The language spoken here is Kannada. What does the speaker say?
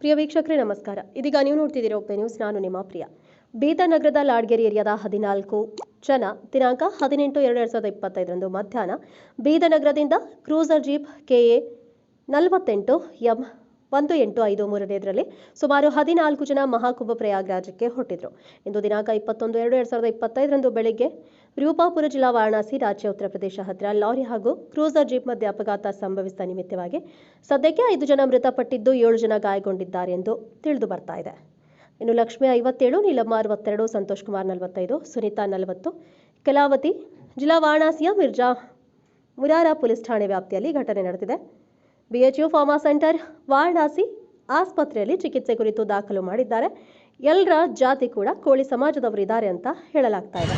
ಪ್ರಿಯ ವೀಕ್ಷಕರೇ, ನಮಸ್ಕಾರ. ಇದೀಗ ನೀವು ನೋಡ್ತಿದ್ದೀರಾ ಒಪ್ಪೆ ನ್ಯೂಸ್. ನಾನು ನಿಮ್ಮ ಪ್ರಿಯ. ಬೀದರ್ ನಗರದ ಲಾಡ್ಗೆರೆ ಏರಿಯಾದ ಹದಿನಾಲ್ಕು ಜನ, ದಿನಾಂಕ ಹದಿನೆಂಟು ಎರಡು ಎರಡು ಸಾವಿರದ ಇಪ್ಪತ್ತೈದರಂದು ಮಧ್ಯಾಹ್ನ ಬೀದರ್ ನಗರದಿಂದ ಕ್ರೂಸರ್ ಜೀಪ್ ಕೆಎ ನಲವತ್ತೆಂಟು ಎಂ ಒಂದು ಎಂಟು ಐದು ಮೂರನೇದರಲ್ಲಿ ಸುಮಾರು ಹದಿನಾಲ್ಕು ಜನ ಮಹಾಕುಂಭ ಪ್ರಯಾಗ್ರಾಜಕ್ಕೆ ಹೊರಟಿದ್ರು. ಇಂದು ದಿನಾಂಕ ಇಪ್ಪತ್ತೊಂದು, ಎರಡು ಎರಡು ಸಾವಿರದ ಇಪ್ಪತ್ತೈದರಂದು ಬೆಳಗ್ಗೆ ರೂಪಾಪುರ ಜಿಲ್ಲಾ ವಾರಣಾಸಿ, ರಾಜ್ಯ ಉತ್ತರ ಪ್ರದೇಶ ಹತ್ತಿರ ಲಾರಿ ಹಾಗೂ ಕ್ರೂಸರ್ ಜೀಪ್ ಮಧ್ಯೆ ಅಪಘಾತ ಸಂಭವಿಸಿದ ನಿಮಿತ್ತವಾಗಿ ಸದ್ಯಕ್ಕೆ ಐದು ಜನ ಮೃತಪಟ್ಟಿದ್ದು ಏಳು ಜನ ಗಾಯಗೊಂಡಿದ್ದಾರೆ ಎಂದು ತಿಳಿದು ಬರ್ತಾ ಇದೆ. ಇನ್ನು ಲಕ್ಷ್ಮಿ ಐವತ್ತೇಳು, ನೀಲಮ್ಮ ಅರವತ್ತೆರಡು, ಸಂತೋಷ್ ಕುಮಾರ್ ನಲವತ್ತೈದು, ಸುನೀತಾ ನಲವತ್ತು, ಕಲಾವತಿ, ಜಿಲ್ಲಾ ವಾರಣಾಸಿಯ ಮಿರ್ಜಾ ಮುರಾರ ಪೊಲೀಸ್ ಠಾಣೆ ವ್ಯಾಪ್ತಿಯಲ್ಲಿ ಘಟನೆ ನಡೆದಿದೆ. ಬಿಎಚ್ಯು ಫಾರ್ಮಾ ಸೆಂಟರ್ ವಾರಣಾಸಿ ಆಸ್ಪತ್ರೆಯಲ್ಲಿ ಚಿಕಿತ್ಸೆ ಕುರಿತು ದಾಖಲು ಮಾಡಿದ್ದಾರೆ. ಎಲ್ಲರ ಜಾತಿ ಕೂಡ ಕೋಳಿ ಸಮಾಜದವರಿದ್ದಾರೆ ಅಂತ ಹೇಳಲಾಗ್ತಾ ಇದೆ.